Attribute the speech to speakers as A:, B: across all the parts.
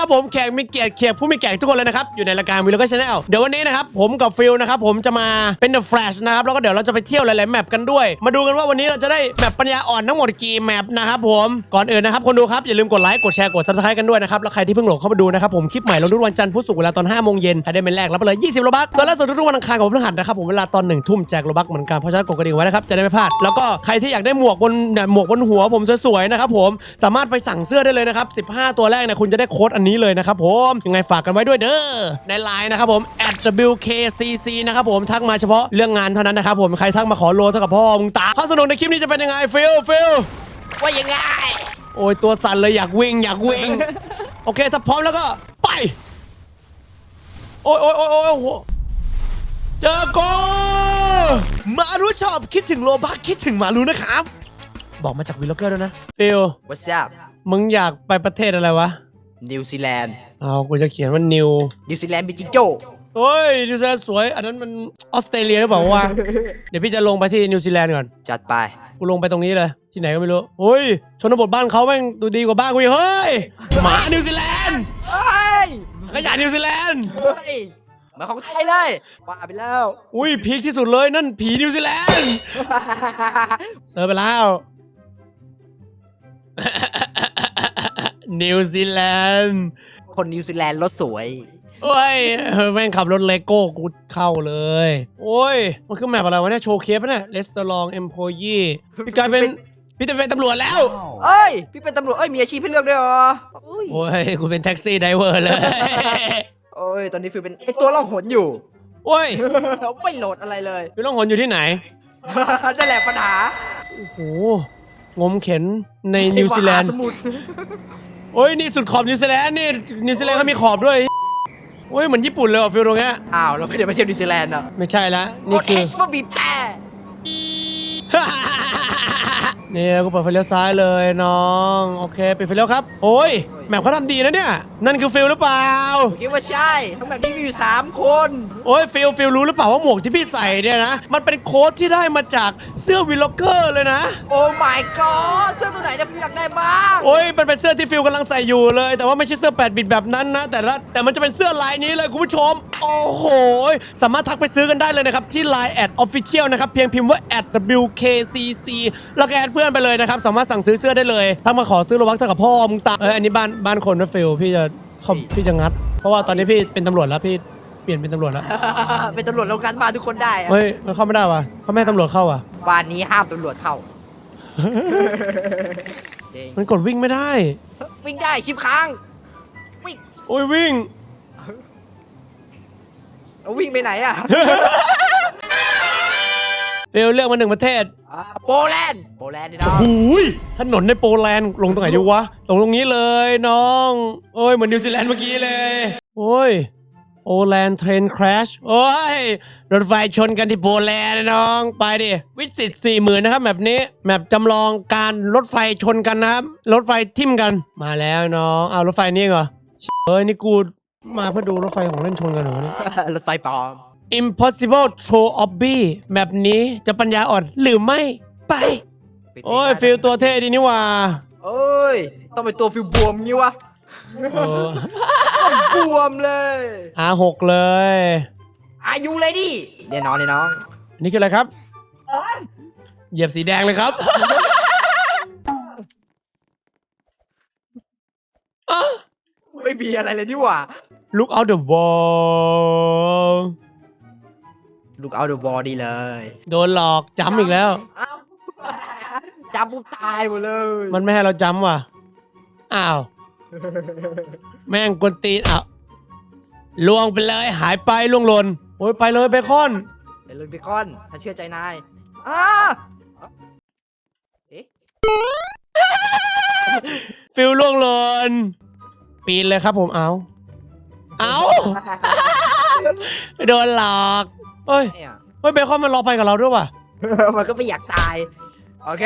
A: นะครับผมแขกมีเกียรติแขกผู้มีเกียรติทุกคนเลยนะครับอยู่ในรายการวิลก็ชาแนลเดี๋ยววันนี้นะครับผมกับฟิลนะครับผมจะมาเป็น The Flash นะครับแล้วก็เดี๋ยวเราจะไปเที่ยวหลายๆแมปกันด้วย มาดูกันว่าวันนี้เราจะได้แมปปัญญาอ่อนทั้งหมดกี่แมปนะครับผมก่อนอื่นนะครับคนดูครับอย่าลืมกดไลค์กดแชร์กด subscribe กันด้วยนะครับแล้วใครที่เพิ่งโหลดเข้ามาดูนะครับผมคลิปใหม่ลงทุกวันจันทร์พุธศุกร์เวลาตอน5โมงเย็นใครได้เป็นแรกรับไปเลย20โลบัคส่วนล่าสุดทุกวันอังคารกับพฤหัสนะครับผมเวลาตอนหนึ่งทุ่มแจกโลบัคเหมือนกันเพราะฉะนั้นกดกระดิ่งไว้นะครับจะได้ไม่พลาดแล้วก็ใครที่อยากได้หมวกบนหมวกบนหัวผมสวยๆนะครับผมสามารถไปสั่งเสื้อได้เลยนะครับ15 ตัวแรกเนี่ยคุณจะได้โค้ดอันนเลยนะครับผมยังไงฝากกันไว้ด้วยเด้อในไลน์นะครับผม @wkcc นะครับผมทักมาเฉพาะเรื่องงานเท่านั้นนะครับผมใครทักมาขอโลเท่ากับพ่อมึงตาข้อสนุกในคลิปนี้จะเป็นยังไงฟิลฟิล
B: ว่ายังไง
A: โอ้ยตัวสั่นเลยอยากวิ่งอยากวิ่งโอเคถ้าพร้อมแล้วก็ไป โอ้ยโอ้ยโอ้ยโอ้ยโอ้โหเจอโกมารู้ชอบคิดถึงโลบักคิดถึงมารู้นะครับ บอกมาจากวิลล็อกเกอร์ด้วยนะฟิล
B: What's up
A: มึงอยากไปประเทศอะไรวะ
B: นิวซีแลนด์
A: เอากูจะเขียนว่านิว
B: นิวซีแลนด์มีจิงโจ้
A: โอ้ยนิวซีแลนด์สวย อันนั้นมันออสเตรเลียหรือเปล่าวะเดี๋ยวพี่จะลงไปที่นิวซีแลนด์ก่อน
B: จัดไป
A: กูลงไปตรงนี้เลย ที่ไหนก็ไม่รู้เฮ้ย ชนบทบ้านเขาแม่งดูดีกว่าบ้านกูอีกเฮ้ย หมานิวซีแลนด์
B: เฮ้ย
A: ขยะนิวซีแลนด์
B: เฮ้ยมาของไทยเลยว่าไปแล้ว
A: อุ้ยพีคที่สุดเลยนั่นผีนิวซีแลนด์เซิร์ฟไปแล้ว นิวซีแลนด์
B: คนนิวซีแลนด์รถสวย
A: โอ้ยเออแม่งขับรถเลโก้กูเข้าเลย โอ้ย มันคือแมปอะไรวะเนี่ยโชว์เคปปะเนี่ยเลสเตอร์ลองเอ็มโพยี่พี่กลายเป็นพี่จะเป็นตำรวจแล้ว
B: เอ้ย พี่เป็นตำรวจเอ้ยมีอาชีพให้เลือกด้วยเหรออุ้ย
A: โอ้ยกูเป็นแท็กซี่ไดเวอร์เลย
B: โอ้ยตอนนี้ฟิวเป็นไอตัวล่องหนอยู่
A: โอ้ย
B: ไม่โหลดอะไรเลย
A: พี่ต้องหนอยู่ที่ไหน
B: นั่นแหละปัญหา
A: โอ้โหงมเข็นในนิวซีแลนด์
B: ไอ้มหาสมุทร
A: โอ้ยนี่สุดขอบนิวซีแลนด์นี่นิวซีแลนด์เขามีขอบด้วยโอ้ยเหมือนญี่ปุ่นเลยว่ะฟิลตรงเนี้ย
B: อ้าวเราไม่ได้ไปเที่ยวนิวซีแลนด์อะ
A: ไม่ใช่ละ
B: ก
A: นี่
B: ด
A: คือ
B: H มาบีบแต่
A: นี่กูเปิดไฟเลี้ยวซ้ายเลยน้อง โอเคปิดไฟเลี้ยวครับ โอ้ย แมปเขาทำดีนะเนี่ย นั่นคือฟิลหรือเปล่า
B: คิดว่าใช่ทั้งแบบนี้มีอยู่ 3 คน
A: โอ้ยฟิลฟิลรู้หรือเปล่าว่าหมวกที่พี่ใส่เนี่ยนะ มันเป็นโค้ดที่ได้มาจากเสื้อวิลล็อกเกอร์เลยนะ
B: โอ้ my god เสื้อตัวไหนเนี่ยฟิวอยากได้บ้าง
A: โอ้ยมันเป็นเสื้อที่ฟิลกำลังใส่อยู่เลย แต่ว่าไม่ใช่เสื้อ8บิตแบบนั้นนะ แต่ละแต่มันจะเป็นเสื้อลายนี้เลยคุณผู้ชม โอ้โห สามารถทักไปซื้อกันได้เลยนะครับ ที่ Line แอด Official นะครับ เพียงพิมพ์ว่า @wkcc แล้วก็แอดเพื่อนไปเลยนะครับ สามารถสั่งซื้อเสื้อได้เลย ถ้ามาขอซื้อโลบักเท่ากับพ่อมึงตาเอ้ยอันนี้บ้านบ้านคนนะฟิลพี่จะเขาพี่จะงัด เพราะว่าตอนนี้พี่เป็นตำรวจแล้วพี่เปลี่ยนเป็นตำรวจแล้ว
B: เป็นตำรวจโรงการมาทุกคนได้อะ
A: เฮ้ยมันเข้าไม่ได้วะเขาไม่ให้ตำรวจเข้าอะ
B: บ้านนี้ห้ามตำรวจเข้าจริง
A: มันกดวิ่งไม่ได้
B: วิ่งได้ชิบค้างวิ่ง
A: โอ้ยวิ่ง
B: เอาวิ่งไปไหนอะ
A: ฟิลเลือกมาหนึ่งประเทศ
B: อ่าโปแลนด์โปแลนด์นี่น้อง
A: หูยถนนในโปแลนด์ลงตรงไหนดีวะลงตรงนี้เลยน้อง โอ้ยเหมือนนิวซีแลนด์เมื่อกี้เลย โอ้ยโปแลนด์เทรนคราชโอ้ยรถไฟชนกันที่โปแลนด์นะน้อง ไปดิ วิสิตสี่หมื่นนะครับแบบนี้แมปจำลองการรถไฟชนกันนะครับ รถไฟทิ่มกันมาแล้วน้อง เอารถไฟนี่เหรอเอ้ยนี่กูมาเพื่อดูรถไฟของเล่นชนกันเหรอวะเนี่ย
B: รถไฟปลอม
A: Impossible Throw Obby แบบนี้จะปัญญาอ่อนหรือไม่ไป โอ้ย ฟิลตัวเท่ดีนี่หว่า
B: โอ้ย ต้องเป็นตัวฟิลบวมงี้วะ
A: เออบ
B: วมเลย
A: อาหกเลย
B: อายุเลยดิเดี๋ยวนอนเลยน้อง
A: อันนี่คืออะไรครับ เหยียบสีแดงเลยครับอะ
B: ไม่มีอะไรเลยนี่หว่า
A: Look out the wall
B: ลูกเอาเดอะบอดีเลย
A: โดนหลอกจำอีกแล้ว
B: อ้าวจำปุ๊บตายหมดเลย
A: มันไม่ให้เราจำว่ะ อ้าว แม่งกวนตีนอ้าวล่วงไปเลยหายไปล่วงหล่นโอ้ยไปเลยเบคอน
B: เป็นลุยเบคอนถ้าเชื่อใจนายอ้าเอ๊ะ
A: ฟิลล่วงหล่นปีนเลยครับผมเอา เอาโดนหลอก เฮ้ย
B: เนี่ย
A: เฮ้ยเบคอนมันรอไปกับเราด้วยว่ะ
B: มันก็ไม่อยากตาย โอเค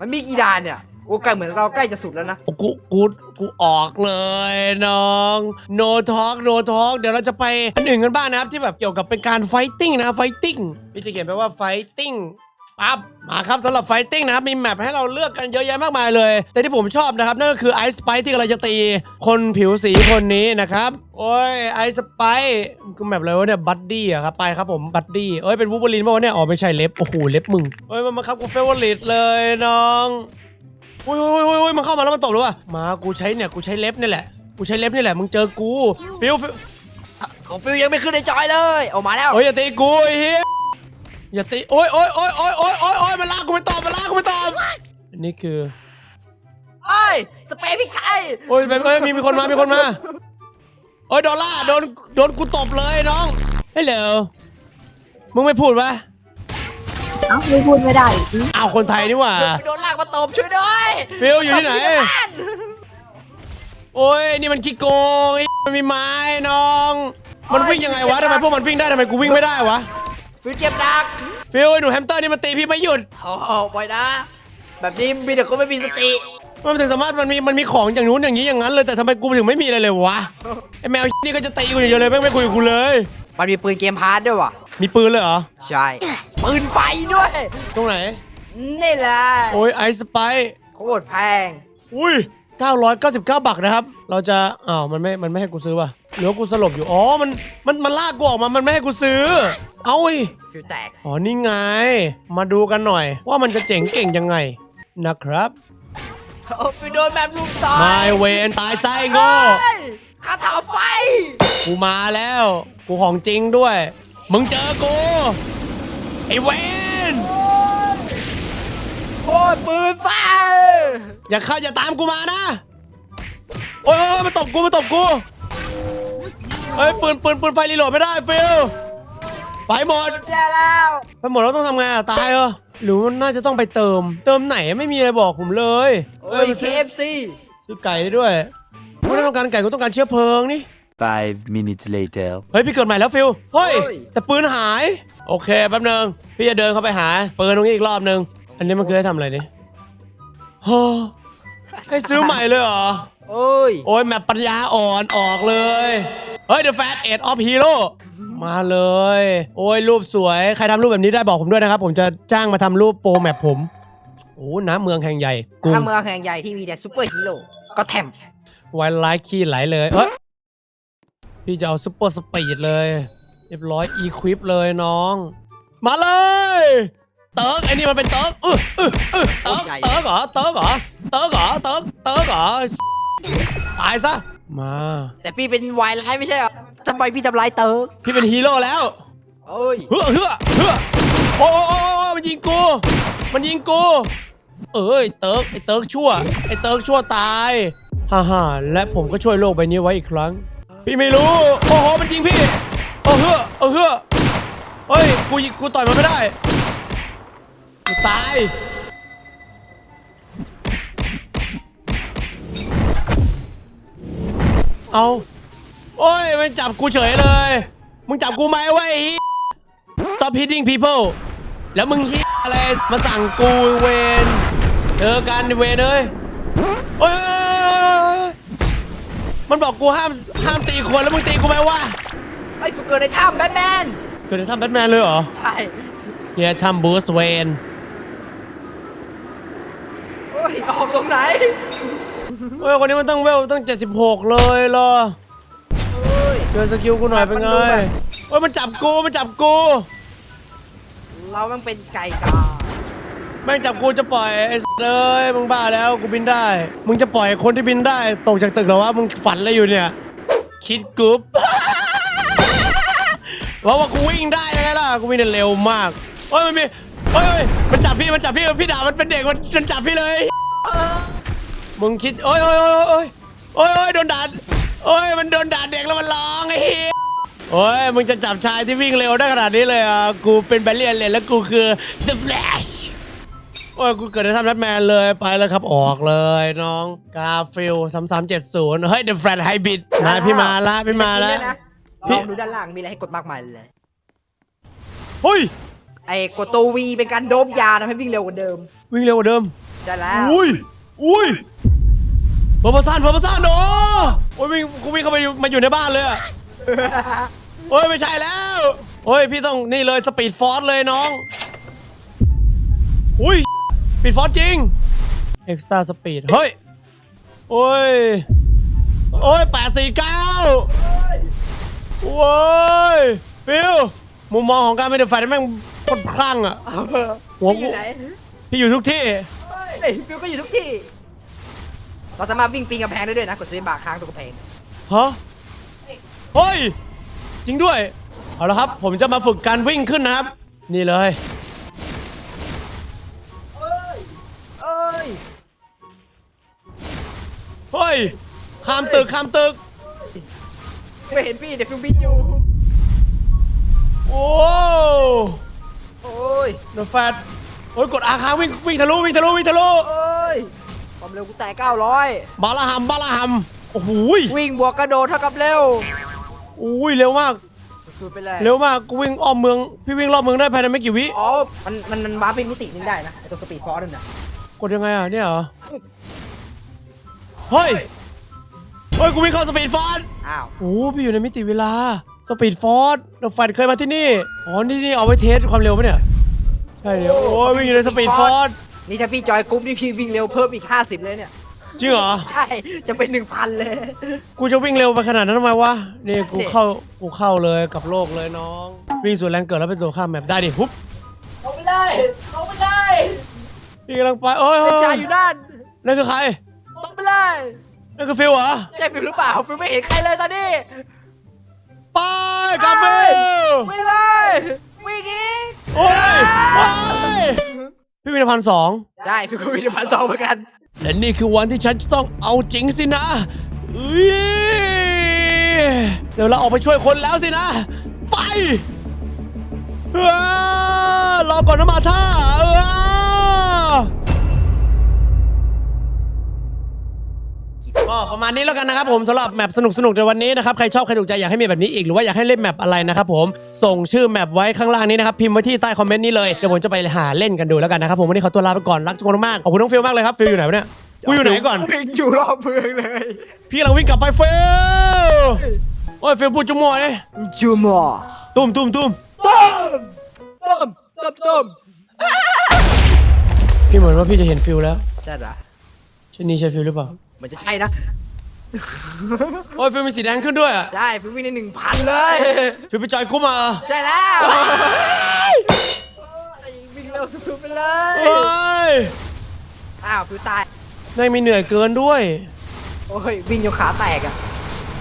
B: มันมีกี่ด่านเนี่ย โอ้ใกล้เหมือนเราใกล้จะสุดแล้วนะ
A: โอ้กูกูกูออกเลยน้อง no talk no talk เดี๋ยวเราจะไปอันอื่นกันบ้างนะครับที่แบบเกี่ยวกับเป็นการ fighting นะ fighting พี่จะเขียนไปว่า fighting ปั๊บมาครับสำหรับไฟติ้งนะครับ มีแมปให้เราเลือกกันเยอะแยะมากมายเลย แต่ที่ผมชอบนะครับ นั่นก็คือไอซ์สไปที่กำลังจะตี คนผิวสีคนนี้นะครับ โอ้ยไอซ์สไปคือแมปอะไรวะเนี่ยบัดดี้อะครับไปครับผมบัดดี้เอ้ยเป็นวูบลินป่าวะเนี่ยอ๋อไม่ใช่เล็บโอ้โหเล็บมึงเอ้ยมันมาครับกูเฟเวอร์ลิตเลยน้องอุ้ยอุ้ยอุ้ยอุ้ยมันเข้ามาแล้วมันตกเลยว่ะมากูใช้เนี่ยกูใช้เล็บนี่แหละกูใช้เล็บนี่แหละมึงเจอกูฟิวฟิว
B: ของฟิวยังไม่ขึ้นในจอยเลยออกมาแล้ว
A: โอ้ยอย่าตีกูไอ้เหี้ย อย่าตีโอ้ยโอ้ยโอ้ยโอ้ยโอ้ยโอ้ยโอ้ยมันลากกูไปตอบมันลากกูไปตอบอันนี้คือ
B: เอ้ยสเปรย์พริกไทย
A: โอ้ยไปเอ้ยมีมีคนมามีคนมาโอ้ยดอลล่าร์โดนโดนกูตบเลยน้องเฮ้ยเหลวมึงไม่พูดวะ
C: เอ้าไม่พูดไม่ได้อีกที
A: อ้าวคนไทยนี่หว่า
B: ไปโดนลากมาตบช่วยด้วย
A: ฟิลอยู่ที่ไหน
B: ตบที่บ้าน
A: โอ้ยนี่มันขี้โกงไอ้มันมีไม้น้อง มันวิ่งยังไงวะทำไมพวกมันวิ่งได้ทำไมกูวิ่งไม่ได้วะ
B: ฟิวเจ็บดัก
A: ฟิลไอ้หนูแฮมสเตอร์นี่มันตีพี่ไม่หยุด
B: โอ้โหปล่อยนะ แบบนี้มีแต่คนไม่มีสติ
A: มันถึงสามารถมันมีมันมีของอย่างนู้นอย่างนี้อย่างนั้นเลยแต่ทำไมกูถึงไม่มีอะไรเลยวะไอ้แมวนี่ก็จะตีกูอย่างเดียวเลยแม่งไม่คุยกับกูเลย
B: มันมีปืนเกมพาร์ทด้วยว่ะ
A: มีปืนเลยเหรอ
B: ใช่ ปืนไฟด้วย
A: ตรงไหน
B: นี่แหละ
A: โอ้ยไอสไป
B: โคตรแพง
A: อุ้ย 999 บาทนะครับ เราจะอ้าวมันไม่ มันไม่ให้กูซื้อป่ะหรือว่ากูสลบอยู่ อ๋อ มัน มัน มันลากกูออกมา มันไม่ให้กูซื้อ เอาอี
B: ฟิวแตก
A: อ๋อ นี่ไง มาดูกันหน่อย ว่ามันจะเจ๋งเก่งยังไงนะครับ
B: โอ้ฟิวโดนแบบลุมต่อย
A: มาเวนตายไส้โง่
B: เฮ้ยคาถาไฟ
A: กูมาแล้ว กูของจริงด้วย มึงเจอกู ไอ้เวน
B: โอ้ยปืนไฟ
A: อย่าเข้าอย่าตามกูมานะ โอ้ยโอ้ยมาตบกูมาตบกูเฮ้ยปืนปืนปืนไฟรีโหลดไม่ได้ฟิลไฟหมด
B: แย่แล้ว
A: ไปหมดแล้วต้องทำไงอะตายเหรอหรือมันน่าจะต้องไปเติม เติมไหนไม่มีอะไรบอกผมเลย
B: โอ้ย
A: มันซื้อ
B: KFC
A: ซื้อไก่ได้ด้วยกูไม่ได้ต้องการไก่กูต้องการเชื้อเพลิงนี่
D: Five minutes later.
A: เฮ้ยพี่เกิดใหม่แล้วฟิลเฮ้ย
B: เฮ้ย
A: แต่ปืนหาย โอเคแป๊บนึงพี่จะเดินเข้าไปหาปืนตรงนี้อีกรอบนึง อันนี้มันคือให้ทำอะไรนี่ ฮะให้ซื้อใหม่เลยเหรอ
B: โอ้ย
A: โอ้ยแมปปัญญาอ่อนออกเลย เฮ้ย The Fat Age of Hero มาเลย โอ้ย รูปสวย ใครทำรูปแบบนี้ได้บอกผมด้วยนะครับ ผมจะจ้างมาทำรูปโปรแมปผม โอ้น้ำเมืองแห่งใหญ่กรุง
B: ถ้าเมืองแห่งใหญ่ที่มีแต่ซูเปอร์ฮีโร่ก็แถม
A: ไวไลท์ขี้ไหลเลยเอ้ยพี่จะเอาซุปเปอร์สปีดเลย เรียบร้อยอีควิปเลยน้อง มาเลย เติร์กไอ้นี่มันเป็นเติร์กเออเออเออเติร์กเติร์กเหรอเติร์กเหรอเติร์กเหรอเติร์กเติร์กเหรอตายซะมา
B: แต่พี่เป็นวายไลท์ไม่ใช่เหรอทำไมพี่ทำลายเติร์ก
A: พี่เป็นฮีโร่แล้ว
B: โอ้ย
A: เฮ้อเฮ้อเฮ้อโอ้โอ้โอ้โอ้มันยิงกู มันยิงกู เอ้ยเติร์กไอ้เติร์กชั่วไอ้เติร์กชั่วตายฮ่าฮ่าและผมก็ช่วยโลกใบนี้ไว้อีกครั้ง พี่ไม่รู้โอ้โหมันยิงพี่โอ้เฮ้อโอ้เฮ้อเฮ้ยกูยิงกูต่อยมันไม่ได้ กูตาย เอาโอ้ย มันจับกูเฉยเลย มึงจับกูไหมเว้ย Stop hitting people แล้วมึงฮิอะไร มาสั่งกูเวนเจอกันเวนเอ้ยโอ้ยมันบอกกูห้ามห้ามตีคนแล้วมึงตีกูไหมวะ
B: ไอ้ฟุกเกิดในถ้ำแบทแมน
A: เกิดในถ้ำแบทแมนเลยเหรอ
B: ใช่
A: เฮียทำบูสเวน
B: โอ้ยออกตรงไหน
A: เฮ้ยคนนี้มันต้องเวลตั้ง76 เลยเหรอ
B: โอ้ย
A: เจอสกิลกูหน่อยเป็นไง
B: มันดูแบบ
A: เฮ้ยมันจับกูมันจับกู
B: เรามันเป็นไก่กา
A: แม่งจับกูจะปล่อยไอ้เลยมึงบ้าแล้วกูบินได้ มึงจะปล่อยคนที่บินได้ตกจากตึกเหรอวะมึงฝันอะไรอยู่เนี่ย คิดกรุ๊ปว่าว่ากูวิ่งได้ยังไงล่ะกูวิ่งได้เร็วมากโอ้ยมันมีโอ้ยโอ้ยมันจับพี่มันจับพี่พี่ด่ามันเป็นเด็กมันมันจับพี่เลย มึงคิดโอ้ยโอ้ยโอ้ยโอ้ยโอ้ยโอ้ยโดนด่าโอ้ยมันโดนด่าเด็กแล้วมันร้องไอ้เหี้ยโอ้ยมึงจะจับชายที่วิ่งเร็วได้ขนาดนี้เลยอะกูเป็นแบลเลียนเลยแล้วกูคือ The Flash โอ้ยกูเกิดในทำแบทแมนเลยไปแล้วครับออกเลยน้องกาฟิลสามสามเจ็ดศูนย์เฮ้ย The Flash Hybrid มาพี่มาละพี่มาละพี่
B: ลองดูด้านล่างมีอะไรให้กดมากมายเลย
A: เฮ้ย
B: ไอ้กดตัววีเป็นการโดบยาทำให้วิ่งเร็วกว่าเดิม
A: วิ่งเร็วกว่าเดิม
B: ได้แล้ว
A: อุ้ย อุ้ยเฟอร์พซานเฟอร์พซานโอ้โอ้ยวิ่งกูวิ่งเข้าไปอยู่มาอยู่ในบ้านเลยอะโอ้ยไม่ใช่แล้วโอ้ยพี่ต้องนี่เลยสปีดฟอร์สเลยน้อง อุ้ยปิดฟอสจริง extra speed เฮ้ย โอ้ย โอ้ยแปดสี่เก้าโอ้ยฟิลมุมมองของการเป็นเดอะแฟนแม่งค่อนข้างอะหัว
B: พี่อ
A: กู
B: ยู่ไหน
A: พี่อยู่ทุกที่
B: เฮ้ยฟิวก็อยู่ทุกที่ เราสามารถวิ่งปีนกำแพงได้ด้วยนะกดซื้อบาร์ค้างตรงกำแพง
A: ฮะเฮ้ยจริงด้วย เอาละครับ ผมจะมาฝึกการวิ่งขึ้นนะครับ นี่เลย
B: เอ้ย
A: เฮ้ย ข้ามตึกข้ามตึก
B: ไม่เห็นพี่เดี๋ยวฟิวบินอยู่
A: โอ้
B: โอ้ย
A: เดอะแฟต โอ้ยกดอาค้างวิ่งวิ่งทะลุวิ่งทะลุวิ่งทะลุ
B: โอ้ยความเร็วกูแตะ900
A: บาลาฮัมบาลาฮัมโอ้โหย
B: วิ่งบวกกระโดดเท่ากับเร็ว
A: อุ้ยเร็วมาก
B: สุดไปเลย
A: เร็วมากกูวิ่งอ้อมเมืองพี่วิ่งรอบเมืองได้ภายในไม่กี่วิ
B: อ๋อมันมันมันวาร์ปเป็นมิติหนึงได้นะไอตัวสปีดฟอร์ดนั่นน่ะ
A: กดยังไงอะเนี่ยเหรอเฮ้ยเฮ้ยกูวิ่งเข้าสปีดฟอร์ด
B: อ้าว
A: โอ้พี่อยู่ในมิติเวลาสปีดฟอร์ดเดอะแฟตเคยมาที่นี่อ๋อนี่นี่เอาไว้เทสความเร็วปะเนี่ย ใช่เดี๋ยวโอ้ยวิ่งอยู่ในสปีดฟอร์ด
B: นี่ถ้าพี่จอยกรุ๊ปนี่พี่วิ่งเร็วเพิ่มอีก 50 เลยเนี่ย
A: จริงเหรอ
B: ใช่ จะเป็น 1,000 เลย
A: กูจะวิ่งเร็วไปขนาดนั้นทำไมวะนี่กู
B: เนี่ย
A: เข้ากูเข้าเลยกับโลกเลยน้อง วิ่งส่วนแรงเกิดแล้วเป็นตัวข้ามแมปได้ดิปุ๊บ
B: ลงไม่ได้ลงไม่ได้
A: พี่กำลังไปเอ้ย
B: ไอ้
A: เฮ้ย
B: ชายอยู่นั่น
A: นั่นคือใคร
B: ลงไม่ได้
A: นั่นคือฟิลเหรอ
B: ใช่ฟิวหรือเปล่าฟิวไม่เห็นใครเลยตอนนี้
A: ไปกาฟิล
B: วิ่งเลยวิ่งอีก
A: โอ้ยโอ้ยพี่วินพันสอง
B: ใช่ฟิวก็วิ่งพันสองเหมือนกัน
A: และนี่คือวันที่ฉันจะต้องเอาจริงสินะอุ๊ยเดี๋ยวเราออกไปช่วยคนแล้วสินะ ไปเอ้อรอก่อนนะมาท่า ก็ประมาณนี้แล้วกันนะครับผมสำหรับแมปสนุกๆในวันนี้นะครับใครชอบใครถูกใจอยากให้มีแบบนี้อีกหรือว่าอยากให้เล่นแมปอะไรนะครับผมส่งชื่อแมปไว้ข้างล่างนี้นะครับพิมพ์ไว้ที่ใต้คอมเมนต์นี้เลยเดี๋ยวผมจะไปหาเล่นกันดูแล้วกันนะครับผมวันนี้ขอตัวลาไปก่อนรักทุกคนมากขอบคุณน้องฟิลมากเลยครับฟิลอยู่ไหนวะเนี่ยกูอยู่ไหนก่อน
B: วิ่งอยู่รอบเมืองเลย
A: พี่กำลังวิ่งกลับไปฟิลโอ้ยฟิลพูดจุ๊มัวเลย
B: จูมอ
A: ตุ้มตุ้มตุ้ม
B: ต้มต้มต้มต้ม
A: พี่เหมือนว่าพี่จะเห็นฟิลแล้ว
B: ใช่เหรอ
A: ใช่นี่ใช่ฟิลหรือเปล่า
B: มันจะใช่นะ
A: โอ้ยฟิลมีสีแดงขึ้นด้วยอะ
B: ใช่ฟิววิ่งในหนึ่งพันเลย
A: ฟิลไปจอยคุ้มมา
B: ใช่แล้ววิ่งเร็วสุดๆไปเลย
A: เฮ้ย
B: อ้าวฟิวตาย
A: แม่งมีเหนื่อยเกินด้วย
B: โอ้ย วิ่งจนขาแตกอะ